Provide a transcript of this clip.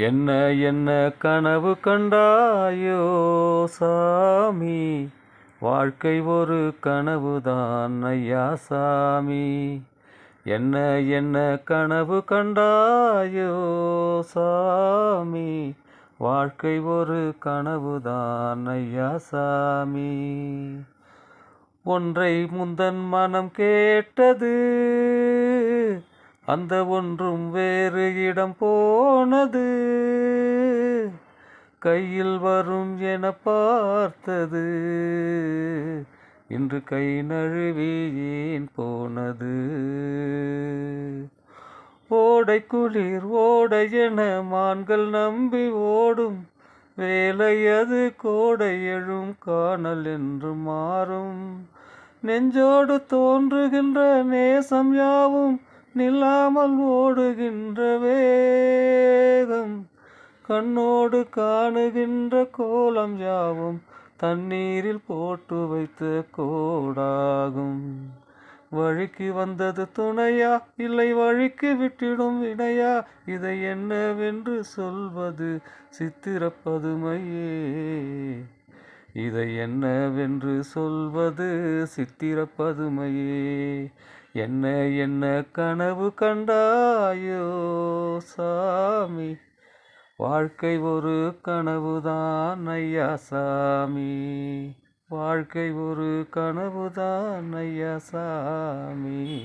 என்ன என்ன கனவு கண்டாயோ சாமி? வாழ்க்கை ஒரு கனவுதான் ஐயா சாமி. என்ன என்ன கனவு கண்டாயோ சாமி? வாழ்க்கை ஒரு கனவுதான் ஐயா சாமி. ஒன்றை முந்தன் மனம் கேட்டது அந்த ஒன்றும் வேறு இடம் போனது. கையில் வரும் என பார்த்தது. இன்று கை நழுவியேன் போனது? ஓடை குளிர் ஓடை என மான்கள் நம்பி ஓடும். வேலை அது கோடை எழும் காணல் என்று மாறும். நெஞ்சோடு தோன்றுகின்ற நேசம் யாவும் நில்லாமல் ஓடுகின்ற வேகம் கண்ணோடு காணுகின்ற கோலம் யாவும் தண்ணீரில் போட்டு வைத்த கோடாகும். வழிக்கு வந்தது துணையா? இல்லை வழிக்கு விட்டிடும் வினையா? இதை என்னவென்று சொல்வது சித்திரப்பதுமையே இதை என்னவென்று சொல்வது சித்திரப்பதுமையே என்ன என்ன கனவு கண்டாயோ சாமி? வாழ்க்கை ஒரு கனவுதான் ஐயா சாமி. வாழ்க்கை ஒரு கனவுதான் ஐயா சாமி.